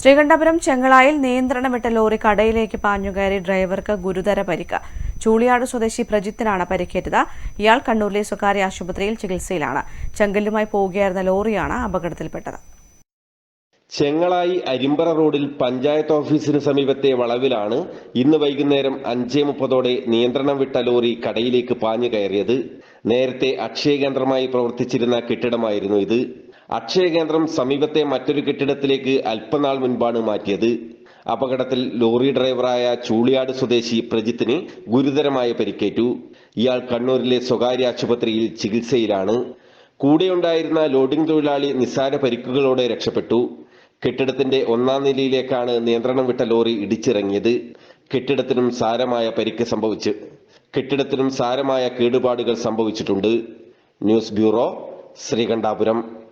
ശ്രീകണ്ഠപുരം ചെങ്ങളായിൽ നിയന്ത്രണം വിട്ട ലോറി കടയിലേക്ക് പാഞ്ഞുകയറി ഡ്രൈവർക്ക് ഗുരുതര പരിക്ക്. ചൂളിയാട് സ്വദേശി പ്രജിത്തിനാണ് പരിക്കേറ്റത്. ഇയാൾ കണ്ണൂരിലെ സ്വകാര്യ ആശുപത്രിയിൽ ചികിത്സയിലാണ്. ചെങ്കല്ലുമായി പോവുകയായിരുന്ന ലോറിയാണ് അപകടത്തിൽപ്പെട്ടത്. ചെങ്ങളായി അരിമ്പറ റോഡിൽ പഞ്ചായത്ത് ഓഫീസിന് സമീപത്തെ വളവിലാണ് ഇന്ന് വൈകുന്നേരം അഞ്ചേ മുപ്പതോടെ നിയന്ത്രണം വിട്ട ലോറി കടയിലേക്ക് പാഞ്ഞു കയറിയത്. നേരത്തെ അക്ഷയ കേന്ദ്രമായി പ്രവർത്തിച്ചിരുന്ന കെട്ടിടമായിരുന്നു ഇത്. അക്ഷയ കേന്ദ്രം സമീപത്തെ മറ്റൊരു കെട്ടിടത്തിലേക്ക് അല്പനാൾ മുൻപാണ് മാറ്റിയത്. അപകടത്തിൽ ലോറി ഡ്രൈവറായ ചൂളിയാട് സ്വദേശി പ്രജിത്തിന് ഗുരുതരമായ പരിക്കേറ്റു. ഇയാൾ കണ്ണൂരിലെ സ്വകാര്യ ആശുപത്രിയിൽ ചികിത്സയിലാണ്. കൂടെയുണ്ടായിരുന്ന ലോഡിംഗ് തൊഴിലാളി നിസ്സാര പരിക്കുകളോടെ രക്ഷപ്പെട്ടു. കെട്ടിടത്തിന്റെ ഒന്നാം നിലയിലേക്കാണ് നിയന്ത്രണം വിട്ട ലോറി ഇടിച്ചിറങ്ങിയത്. കെട്ടിടത്തിനും സാരമായ പരിക്ക് സംഭവിച്ചു കെട്ടിടത്തിനും സാരമായ കേടുപാടുകൾ സംഭവിച്ചിട്ടുണ്ട്. News bureau Sreekandapuram.